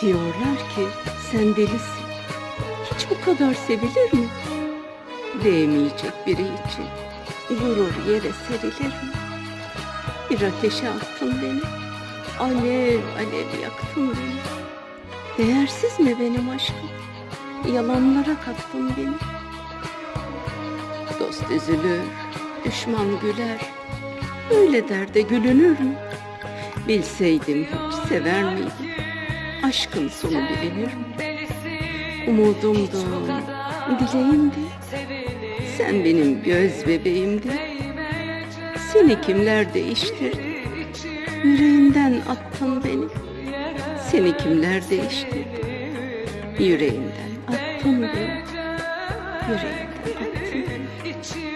Diyorlar ki sen delisin. Hiç bu kadar sevilir mi? Değmeyecek biri için gurur yere serilir mi? Bir ateşe attın beni. Alev alev yaktın beni. Değersiz mi benim aşkım? Yalanlara kattın beni. Dost üzülür, düşman güler. Öyle derde gülünür mü? Bilseydim hiç sever miydim? Aşkın sonu bilinir? Umudumdu, dileğimdi. Sen benim göz bebeğimdin. Seni kimler değiştirdi? Yüreğinden attın beni. Seni kimler değiştirdi? Yüreğinden attın beni. Yüreğinden attın.